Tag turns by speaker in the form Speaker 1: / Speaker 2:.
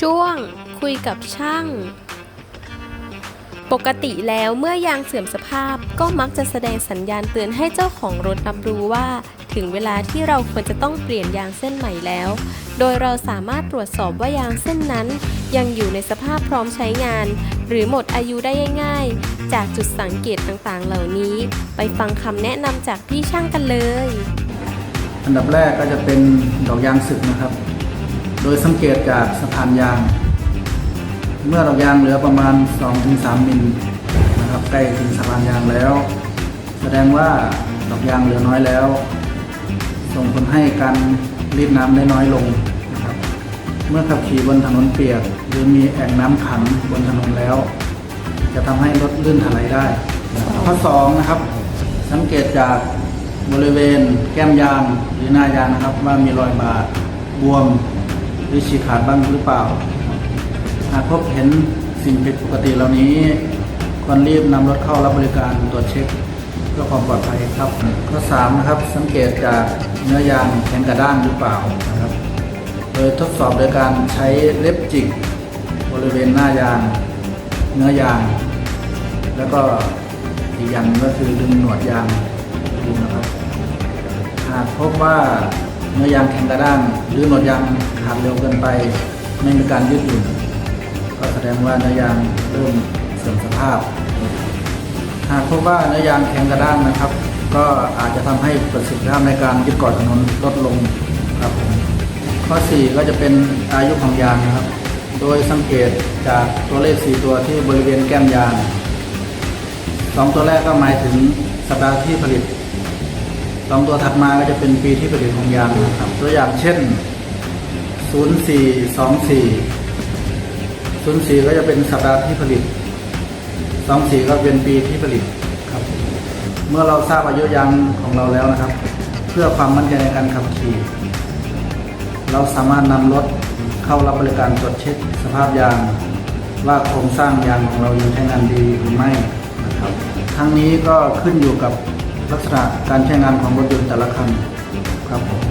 Speaker 1: ช่วงคุยกับช่าง ปกติแล้วเมื่อยางเสื่อมสภาพก็มักจะแสดงสัญญาณเตือนให้เจ้าของรถรับรู้ว่า ถึงเวลาที่เราควรจะต้องเปลี่ยนยางเส้นใหม่แล้ว โดยเราสามารถตรวจสอบว่ายางเส้นนั้น ยังอยู่ในสภาพพร้อมใช้งาน หรือหมดอายุได้ง่าย ๆ จากจุดสังเกตต่างๆ เหล่านี้ ไปฟังคำแนะนำจากพี่ช่างกันเลย
Speaker 2: อันดับแรกก็จะเป็นดอกยางสึกนะครับ ดยสังเกตจากสะพานยาง เมื่อดอกยางเหลือประมาณ 2-3มิลนะครับใกล้ถึงสะพานยางแล้ว แสดงว่าดอกยางเหลือน้อยแล้ว ส่งผลให้การรีดน้ำได้น้อยลงนะครับ เมื่อขับขี่บนถนนเปียก หรือมีแอ่งน้ำขังบนถนนแล้ว จะทำให้รถลื่นถลายได้ข้อสองนะครับ สังเกตจากบริเวณแก้มยางหรือหน้ายางนะครับ ว่ามีรอยบาดบวม หรือฉีกขาดบ้างหรือเปล่า หากพบเห็นสิ่งผิดปกติเหล่านี้ ควรรีบนำรถเข้ารับบริการตรวจเช็คเพื่อความปลอดภัยครับ ข้อ3นะครับสังเกตจากเนื้อยางแข็งกระด้างหรือเปล่านะครับ โดยทดสอบโดยการใช้เล็บจิก บริเวณหน้ายาง เนื้อยาง แล้วก็อีกอย่างหนึ่งก็คือดึงหนวดยางดูนะครับ หากพบว่า เนื้อยางแข็งกระด้างหรือหนวดยางขาดเร็วเกินไป ไม่มีการยืดหยุ่นก็แสดงว่าเนื้อยางเริ่มเสื่อมสภาพ หากพบว่าเนื้อยางแข็งกระด้างนะครับ ก็อาจจะทำให้ประสิทธิภาพในการยึดเกาะถนนลดลงครับผมข้อ 4 ก็จะเป็นอายุของยางนะครับ โดยสังเกตจากตัวเลข 4 ตัวที่บริเวณแก้มยางสองตัวแรกก็หมายถึงสัปดาห์ที่ผลิต สองตัวถัดมาก็จะเป็นปีที่ผลิตของยางนะครับ ตัวอย่างเช่น 0424 04 ก็จะเป็นสัปดาห์ที่ผลิต 24 ก็เป็นปีที่ผลิตครับ เมื่อเราทราบอายุยางของเราแล้วนะครับ เพื่อความมั่นใจในการขับขี่ เราสามารถนำรถเข้ารับบริการตรวจเช็คสภาพยาง ว่าโครงสร้างยางของเรายังใช้งานดีหรือไม่นะครับ ทั้งนี้ก็ขึ้นอยู่กับ ลักษณะการใช้งานของรถยนต์แต่ละคันครับผม